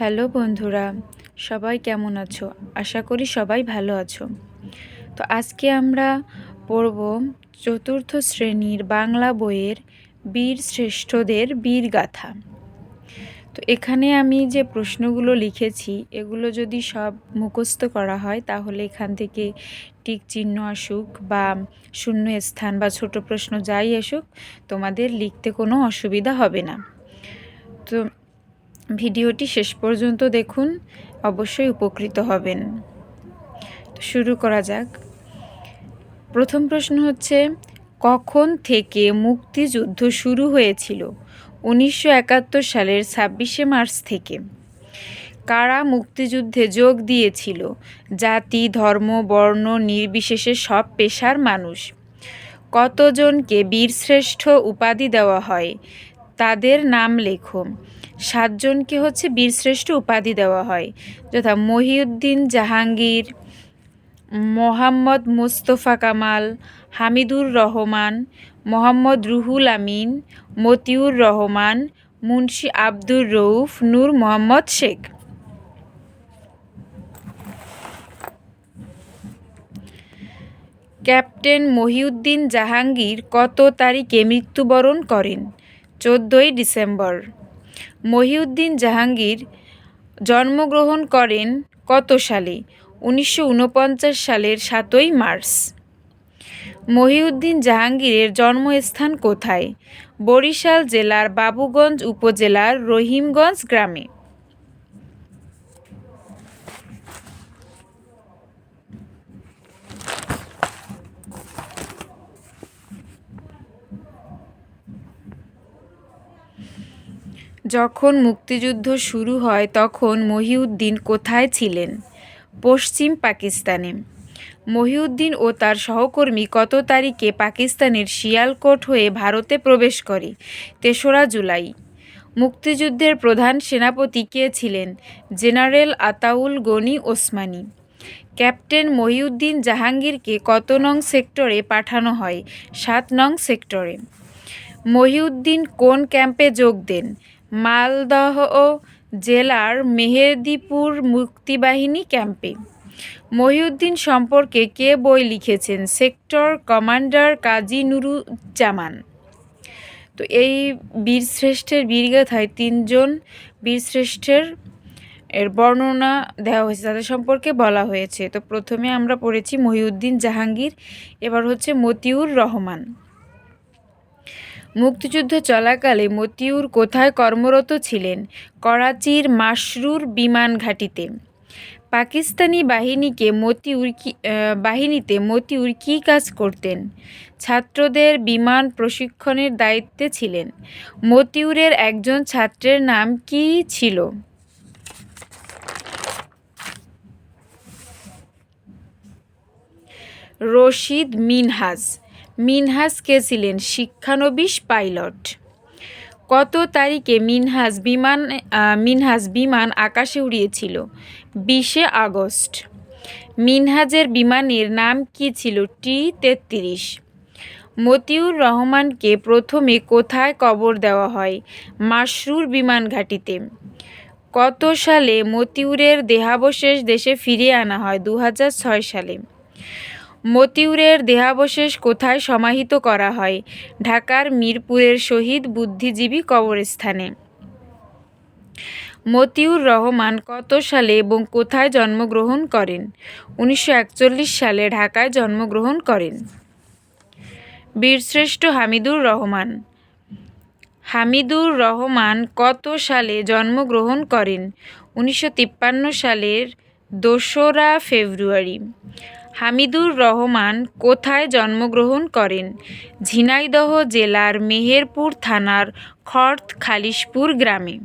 Hello বন্ধুরা, সবাই কেমন আছো? আশা করি সবাই ভালো আছো। তো আজকে আমরা পড়ব চতুর্থ শ্রেণির বাংলা বইয়ের বীর শ্রেষ্ঠদের বীরগাথা তো এখানে আমি যে প্রশ্নগুলো লিখেছি, এগুলো যদি সব মুখস্থ করা হয়, তাহলে এখান থেকে টিক চিহ্ন আসুক বা শূন্য স্থান বা ছোট প্রশ্ন যাই আসুক, তোমাদের লিখতে কোনো অসুবিধা হবে না। তো ভিডিওটি শেষ পর্যন্ত দেখুন, অবশ্যই উপকৃত হবেন। তো শুরু করা যাক। প্রথম প্রশ্ন হচ্ছে, কখন থেকে মুক্তিযুদ্ধ শুরু হয়েছিল? উনিশশো একাত্তর সালের ছাব্বিশে মার্চ থেকে। কারা মুক্তিযুদ্ধে যোগ দিয়েছিল? জাতি, ধর্ম, বর্ণ, নির্বিশেষে সব পেশার মানুষ। কতজনকে বীরশ্রেষ্ঠ উপাধি দেওয়া হয়? তাদের নাম লেখো। সাতজনকে হচ্ছে বীরশ্রেষ্ঠ উপাধি দেওয়া হয়, যথা মহিউদ্দিন জাহাঙ্গীর, মোহাম্মদ মুস্তফা কামাল, হামিদুর রহমান, মোহাম্মদ রুহুল আমিন, মতিউর রহমান, মুন্সি আব্দুর রউফ, নূর মোহাম্মদ শেখ। ক্যাপ্টেন মহিউদ্দিন জাহাঙ্গীর কত তারিখে মৃত্যুবরণ করেন? চোদ্দোই ডিসেম্বর। মহিউদ্দিন জাহাঙ্গীর জন্মগ্রহণ করেন কত সালে? উনিশশো ঊনপঞ্চাশ সালের সাতই মার্চ। মহিউদ্দিন জাহাঙ্গীরের জন্মস্থান কোথায়? বরিশাল জেলার বাবুগঞ্জ উপজেলার রহিমগঞ্জ গ্রামে। যখন মুক্তিযুদ্ধ শুরু হয়, তখন মহিউদ্দিন কোথায় ছিলেন? পশ্চিম পাকিস্তানে। মহিউদ্দিন ও তার সহকর্মী কত তারিখে পাকিস্তানের শিয়ালকোট হয়ে ভারতে প্রবেশ করে? তেসরা জুলাই। মুক্তিযুদ্ধের প্রধান সেনাপতি কে ছিলেন? জেনারেল আতাউল গনি ওসমানী। ক্যাপ্টেন মহিউদ্দিন জাহাঙ্গীরকে কত নং সেক্টরে পাঠানো হয়? সাত নং সেক্টরে। মহিউদ্দিন কোন ক্যাম্পে যোগ দেন? মালদহ জেলার মেহেদিপুর মুক্তিবাহিনী ক্যাম্পে। মহিউদ্দিন সম্পর্কে কে বই লিখেছেন? Sector commander Kazi Nuruzzaman. তো এই বীরশ্রেষ্ঠের বীরগাথায় তিনজন বীরশ্রেষ্ঠের এর বর্ণনা দেওয়া হয়েছে, তাদের সম্পর্কে বলা হয়েছে। তো প্রথমে আমরা পড়েছি মহিউদ্দিন জাহাঙ্গীর, এবার হচ্ছে মতিউর রহমান। মুক্তিযুদ্ধ চলাকালে মতিউর কোথায় কর্মরত ছিলেন? করাচির মাসরুর বিমান ঘাঁটিতে। পাকিস্তানি বাহিনীকে মতিউর কি বাহিনীতে মতিউর কী কাজ করতেন? ছাত্রদের বিমান প্রশিক্ষণের দায়িত্বে ছিলেন। মতিউরের একজন ছাত্রের নাম কি ছিল? রশিদ মিনহাজ। মিনহাজ কে ছিলেন? শিক্ষানবিশ পাইলট। কত তারিখে মিনহাজ বিমান মিনহাজ বিমান আকাশে উড়িয়েছিল? বিশে আগস্ট। মিনহাজের বিমানের নাম কি ছিল? টি তেত্রিশ। মতিউর রহমানকে প্রথমে কোথায় কবর দেওয়া হয়? মাসরুর বিমান ঘাঁটিতে। কত সালে মতিউরের দেহাবশেষ দেশে ফিরিয়ে আনা হয়? দু হাজার ছয় সালে। মতিউরের দেহাবশেষ কোথায় সমাহিত করা হয়? ঢাকার মিরপুরের শহীদ বুদ্ধিজীবী কবরস্থানে। মতিউর রহমান কত সালে এবং কোথায় জন্মগ্রহণ করেন? উনিশশো একচল্লিশ সালে ঢাকায় জন্মগ্রহণ করেন। বীরশ্রেষ্ঠ হামিদুর রহমান। হামিদুর রহমান কত সালে জন্মগ্রহণ করেন? উনিশশো তিপ্পান্ন সালের দোসরা ফেব্রুয়ারি। হামিদুর রহমান কোথায় জন্মগ্রহণ করেন? ঝিনাইদহ জেলার মেহেরপুর থানার খর্দ খালিশপুর গ্রামে।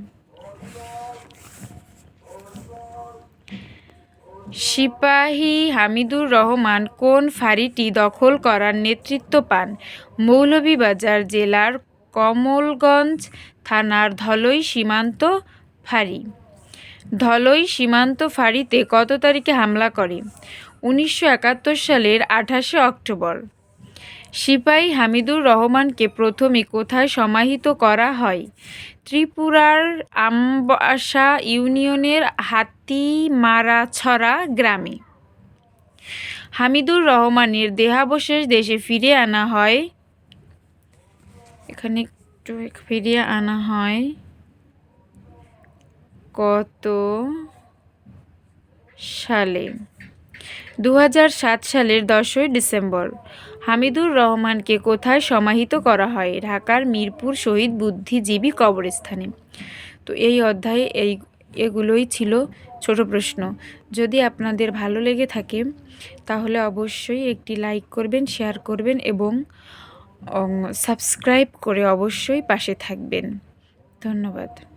সিপাহী হামিদুর রহমান কোন ফাঁড়িটি দখল করার নেতৃত্ব পান? মৌলভীবাজার জেলার কমলগঞ্জ থানার ধলই সীমান্ত ফাঁড়ি। ধলই সীমান্ত ফাঁড়িতে কত তারিখে হামলা করে? উনিশশো একাত্তর সালের আঠাশে অক্টোবর। সিপাহী হামিদুর রহমানকে প্রথমে কোথায় সমাহিত করা হয়? ত্রিপুরার আমবাসা ইউনিয়নের হাতিমারাছড়া গ্রামে। হামিদুর রহমানের দেহাবশেষ দেশে ফিরিয়ে আনা হয়। এখানে একটু ফিরিয়ে আনা হয়। কত সালে? দু হাজার সাত সালের দশই ডিসেম্বর। হামিদুর রহমানকে কোথায় সমাহিত করা হয়? ঢাকার মিরপুর শহীদ বুদ্ধিজীবী কবরস্থানে। তো এই অধ্যায়ে এই, এগুলোই ছিল ছোট প্রশ্ন। যদি আপনাদের ভালো লেগে থাকে, তাহলে অবশ্যই একটি লাইক করবেন, শেয়ার করবেন এবং সাবস্ক্রাইব করে অবশ্যই পাশে থাকবেন। ধন্যবাদ।